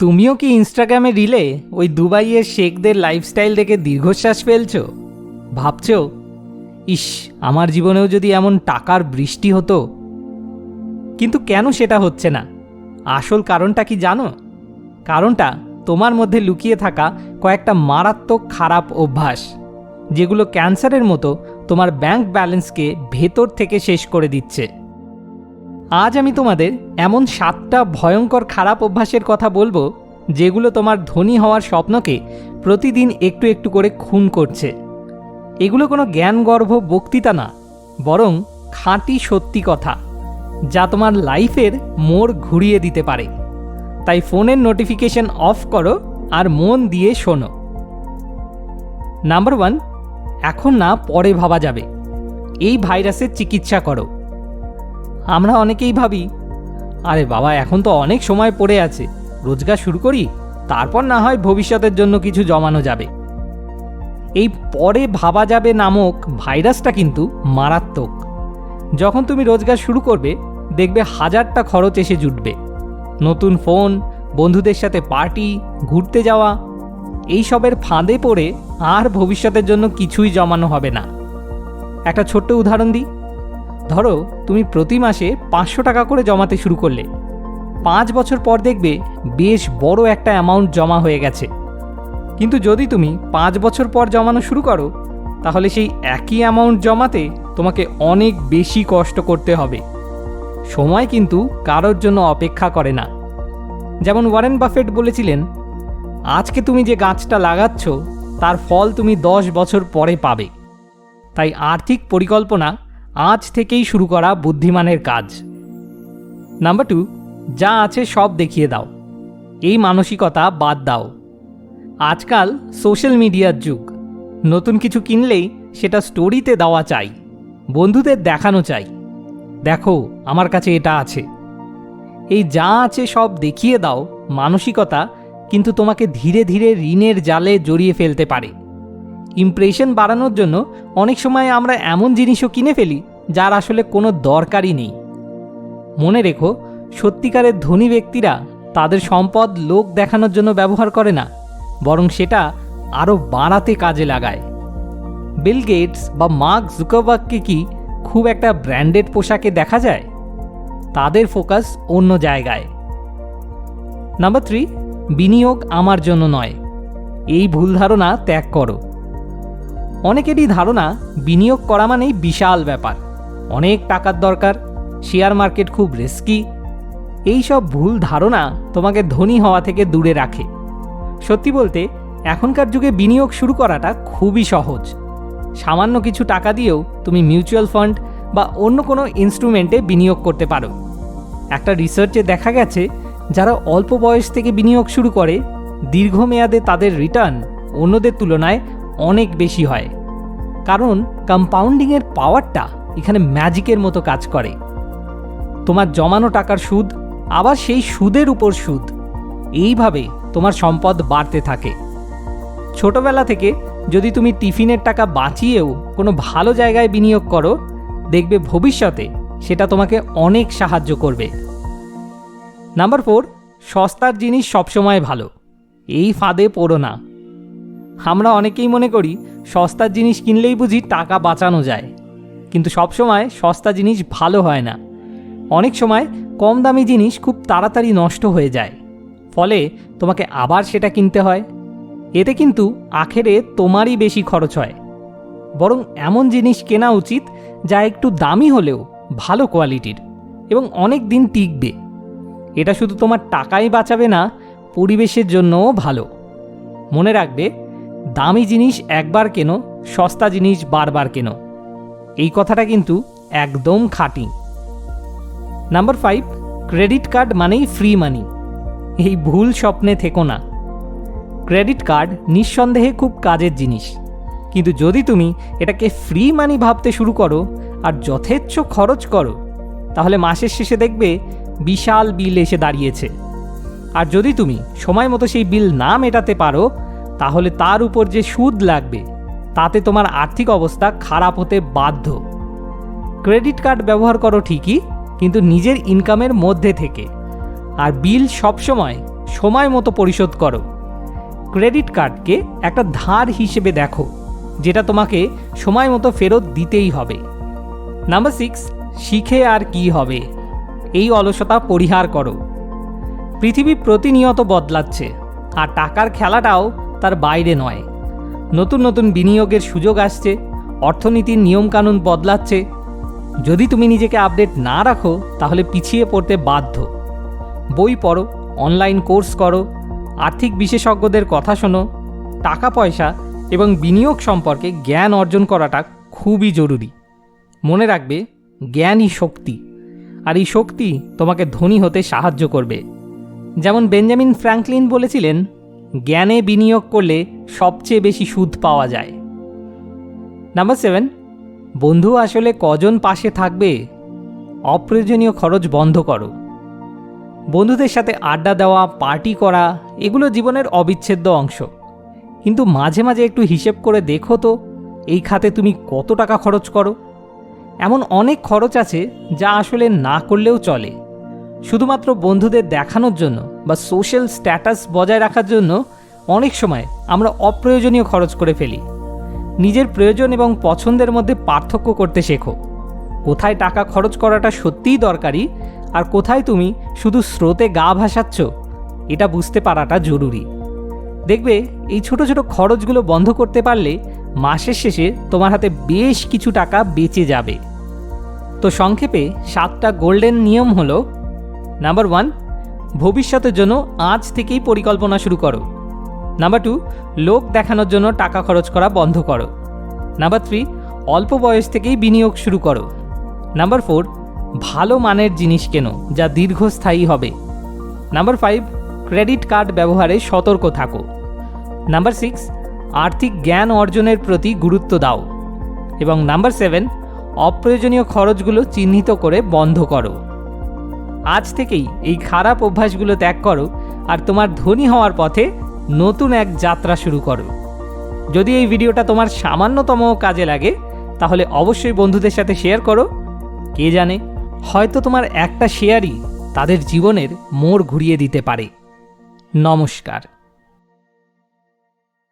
তুমিও কি ইনস্টাগ্রামে রিলে ওই দুবাইয়ের শেখদের লাইফস্টাইল দেখে দীর্ঘশ্বাস ফেলছো? ভাবছ, ইস, আমার জীবনেও যদি এমন টাকার বৃষ্টি হতো? কিন্তু কেন সেটা হচ্ছে না? আসল কারণটা কি জানো? কারণটা তোমার মধ্যে লুকিয়ে থাকা কয়েকটা মারাত্মক খারাপ অভ্যাস, যেগুলো ক্যান্সারের মতো তোমার ব্যাংক ব্যালেন্সকে ভেতর থেকে শেষ করে দিচ্ছে। আজ আমি তোমাদের এমন সাতটা ভয়ঙ্কর খারাপ অভ্যাসের কথা বলব, যেগুলো তোমার ধনী হওয়ার স্বপ্নকে প্রতিদিন একটু একটু করে খুন করছে। এগুলো কোনো জ্ঞানগর্ভ বক্তৃতা না, বরং খাঁটি সত্যি কথা, যা তোমার লাইফের মোড় ঘুরিয়ে দিতে পারে। তাই ফোনের নোটিফিকেশন অফ করো আর মন দিয়ে শোনো। নাম্বার ওয়ান, এখন না পরে ভাবা যাবে। এই ভাইরাসের চিকিৎসা করো। আমরা অনেকেই ভাবি, আরে বাবা, এখন তো অনেক সময় পড়ে আছে, রোজগার শুরু করি, তারপর না হয় ভবিষ্যতের জন্য কিছু জমানো যাবে। এই পরে ভাবা যাবে নামক ভাইরাসটা কিন্তু মারাত্মক। যখন তুমি রোজগার শুরু করবে, দেখবে হাজারটা খরচ এসে জুটবে। নতুন ফোন, বন্ধুদের সাথে পার্টি, ঘুরতে যাওয়া, এইসবের ফাঁদে পড়ে আর ভবিষ্যতের জন্য কিছুই জমানো হবে না। একটা ছোট্ট উদাহরণ দিই। ধরো, তুমি প্রতি মাসে পাঁচশো টাকা করে জমাতে শুরু করলে। পাঁচ বছর পর দেখবে বেশ বড় একটা অ্যামাউন্ট জমা হয়ে গেছে। কিন্তু যদি তুমি পাঁচ বছর পর জমানো শুরু করো, তাহলে সেই একই অ্যামাউন্ট জমাতে তোমাকে অনেক বেশি কষ্ট করতে হবে। সময় কিন্তু কারোর জন্য অপেক্ষা করে না। যেমন ওয়ারেন বাফেট বলেছিলেন, আজকে তুমি যে গাছটা লাগাচ্ছ, তার ফল তুমি দশ বছর পরে পাবে। তাই আর্থিক পরিকল্পনা আজ থেকেই শুরু করা বুদ্ধিমানের কাজ। নাম্বার টু যা আছে সব দেখিয়ে দাও। এই মানসিকতা বাদ দাও। আজকাল সোশ্যাল মিডিয়ার যুগ। নতুন কিছু কিনলেই সেটা স্টোরিতে দেওয়া চাই, বন্ধুদের দেখানো চাই। দেখো, আমার কাছে এটা আছে। এই যা আছে সব দেখিয়ে দাও, মানসিকতা কিন্তু তোমাকে ধীরে ধীরে ঋণের জালে জড়িয়ে ফেলতে পারে। ইমপ্রেশন বাড়ানোর জন্য অনেক সময় আমরা এমন জিনিসও কিনে ফেলি যার আসলে কোনো দরকারই নেই। মনে রেখো, সত্যিকারের ধনী ব্যক্তিরা তাদের সম্পদ লোক দেখানোর জন্য ব্যবহার করে না, বরং সেটা আরও বাড়াতে কাজে লাগায়। বিল গেটস বা মার্ক জুকারবার্গকে কি খুব একটা ব্র্যান্ডেড পোশাকে দেখা যায়? তাদের ফোকাস অন্য জায়গায়। নাম্বার থ্রি, বিনিয়োগ আমার জন্য নয়। এই ভুল ধারণা ত্যাগ করো। অনেকেরই ধারণা, বিনিয়োগ করা মানেই বিশাল ব্যাপার। অনেক টাকার দরকার, শেয়ার মার্কেট খুব রিস্কি এই সব ভুল ধারণা তোমাকে ধনী হওয়া থেকে দূরে রাখে। সত্যি বলতে, এখনকার যুগে বিনিয়োগ শুরু করাটা খুবই সহজ। সামান্য কিছু টাকা দিয়েও তুমি মিউচুয়াল ফান্ড বা অন্য কোনো ইনস্ট্রুমেন্টে বিনিয়োগ করতে পারো। একটা রিসার্চে দেখা গেছে, যারা অল্প বয়স থেকে বিনিয়োগ শুরু করে, দীর্ঘমেয়াদে তাদের রিটার্ন অন্যদের তুলনায় অনেক বেশি হয়। কারণ কম্পাউন্ডিংয়ের পাওয়ারটা এখানে ম্যাজিকের মতো কাজ করে। তোমার জমানো টাকার সুদ, আবার সেই সুদের উপর সুদ। এইভাবে তোমার সম্পদ বাড়তে থাকে। ছোটবেলা থেকে যদি তুমি টিফিনের টাকা বাঁচিয়েও কোনো ভালো জায়গায় বিনিয়োগ করো, দেখবে ভবিষ্যতে সেটা তোমাকে অনেক সাহায্য করবে। নাম্বার ফোর, সস্তার জিনিস সবসময় ভালো। এই ফাঁদে পড়ো না। আমরা অনেকেই মনে করি সস্তার জিনিস কিনলেই বুঝি টাকা বাঁচানো যায়। কিন্তু সবসময় সস্তা জিনিস ভালো হয় না। অনেক সময় কম দামি জিনিস খুব তাড়াতাড়ি নষ্ট হয়ে যায়। ফলে তোমাকে আবার সেটা কিনতে হয়। এতে কিন্তু আখেরে তোমারই বেশি খরচ হয়। বরং এমন জিনিস কেনা উচিত যা একটু দামি হলেও ভালো কোয়ালিটির এবং অনেক দিন টিকবে। এটা শুধু তোমার টাকাই বাঁচাবে না, পরিবেশের জন্যও ভালো। মনে রাখবে, দামি জিনিস একবার কেন, সস্তা জিনিস বারবার কেন। এই কথাটা কিন্তু একদম খাঁটি। নাম্বার ফাইভ ক্রেডিট কার্ড মানেই ফ্রি মানি এই ভুল স্বপ্নে থেকো না। ক্রেডিট কার্ড নিঃসন্দেহে খুব কাজের জিনিস। কিন্তু যদি তুমি এটাকে ফ্রি মানি ভাবতে শুরু করো আর যথেচ্ছ খরচ করো, তাহলে মাসের শেষে দেখবে বিশাল বিল এসে দাঁড়িয়েছে। আর যদি তুমি সময় মতো সেই বিল না মেটাতে পারো, তাহলে তার উপর যে সুদ লাগবে তাতে তোমার আর্থিক অবস্থা খারাপ হতে বাধ্য। ক্রেডিট কার্ড ব্যবহার করো ঠিকই, কিন্তু নিজের ইনকামের মধ্যে থেকে। আর বিল সবসময় সময় মতো পরিশোধ করো। ক্রেডিট কার্ডকে একটা ধার হিসেবে দেখো, যেটা তোমাকে সময় মতো ফেরত দিতেই হবে। নাম্বার সিক্স, শিখে আর কি হবে? এই অলসতা পরিহার করো। পৃথিবী প্রতিনিয়ত বদলাচ্ছে, আর টাকার খেলাটাও তার বাইরে নয়। নতুন নতুন বিনিয়োগের সুযোগ আসছে, অর্থনীতির নিয়মকানুন বদলাচ্ছে। যদি তুমি নিজেকে আপডেট না রাখো, তাহলে পিছিয়ে পড়তে বাধ্য। বই পড়ো, অনলাইন কোর্স করো, আর্থিক বিশেষজ্ঞদের কথা শোনো টাকা পয়সা এবং বিনিয়োগ সম্পর্কে জ্ঞান অর্জন করাটা খুবই জরুরি। মনে রাখবে, জ্ঞানই শক্তি, আর এই শক্তি তোমাকে ধনী হতে সাহায্য করবে। যেমন বেঞ্জামিন ফ্র্যাঙ্কলিন বলেছিলেন জ্ঞানে বিনিয়োগ করলে সবচেয়ে বেশি সুদ পাওয়া যায়। নাম্বার সেভেন, বন্ধু আসলে কজন পাশে থাকবে? অপ্রয়োজনীয় খরচ বন্ধ করো। বন্ধুদের সাথে আড্ডা দেওয়া, পার্টি করা, এগুলো জীবনের অবিচ্ছেদ্য অংশ। কিন্তু মাঝে মাঝে একটু হিসেব করে দেখো তো, এই খাতে তুমি কত টাকা খরচ করো? এমন অনেক খরচ আছে যা আসলে না করলেও চলে। শুধুমাত্র বন্ধুদের দেখানোর জন্য বা সোশ্যাল স্ট্যাটাস বজায় রাখার জন্য অনেক সময় আমরা অপ্রয়োজনীয় খরচ করে ফেলি। নিজের প্রয়োজন এবং পছন্দের মধ্যে পার্থক্য করতে শেখো। কোথায় টাকা খরচ করাটা সত্যিই দরকারি আর কোথায় তুমি শুধু স্রোতে গা ভাসাচ্ছ, এটা বুঝতে পারাটা জরুরি। দেখবে এই ছোট ছোট খরচগুলো বন্ধ করতে পারলে মাসের শেষে তোমার হাতে বেশ কিছু টাকা বেঁচে যাবে। তো সংক্ষেপে সাতটা গোল্ডেন নিয়ম হলো নাম্বার ওয়ান ভবিষ্যতের জন্য আজ থেকেই পরিকল্পনা শুরু করো। নাম্বার টু লোক দেখানোর জন্য টাকা খরচ করা বন্ধ করো। নাম্বার থ্রি অল্প বয়স থেকেই বিনিয়োগ শুরু করো। নাম্বার ফোর ভালো মানের জিনিস কেনো, যা দীর্ঘস্থায়ী হবে। নাম্বার ফাইভ ক্রেডিট কার্ড ব্যবহারে সতর্ক থাকো। নাম্বার সিক্স আর্থিক জ্ঞান অর্জনের প্রতি গুরুত্ব দাও। এবং নাম্বার সেভেন অপ্রয়োজনীয় খরচগুলো চিহ্নিত করে বন্ধ করো। আজ থেকেই এই খারাপ অভ্যাসগুলো ত্যাগ করো আর তোমার ধনী হওয়ার পথে নতুন এক যাত্রা শুরু করো। যদি এই ভিডিওটা তোমার সামান্যতম কাজে লাগে, তাহলে অবশ্যই বন্ধুদের সাথে শেয়ার করো। কে জানে, হয়তো তোমার একটা শেয়ারই তাদের জীবনের মোড় ঘুরিয়ে দিতে পারে। নমস্কার।